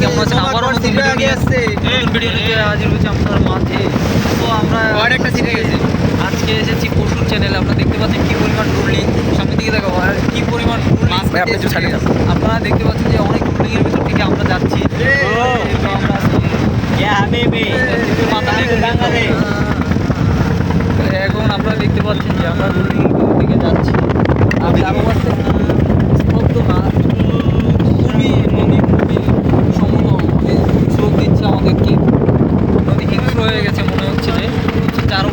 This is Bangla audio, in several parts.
কেমন আছেন আবারও নতুন ভিডিও নিয়ে নতুন ভিডিও নিয়ে হাজির হয়েছে আপনার মাঝে তো আমরা অনেকটা ছিটে গেছে। আজকে এসেছি পশুর চ্যানেলে আপনারা দেখতে পাচ্ছেন কি পরিমাণ রুলিং সামনের দিকে দেখো আর কি পরিমাণ একটু আপনারা দেখতে পাচ্ছেন যে অনেক রুলিং এর ভিতর থেকে আমরা যাচ্ছি আমরা এখন আপনারা দেখতে পাচ্ছেন যে আমরা রুলিং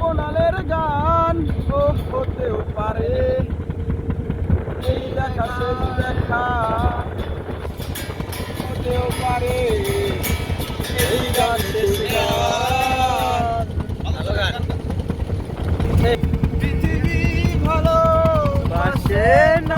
কোনালের গান ও হতেও পারে। এই দেখা, সেই দেখা হতেও পারে। এই গান শেষ গান। ভালো বাসে না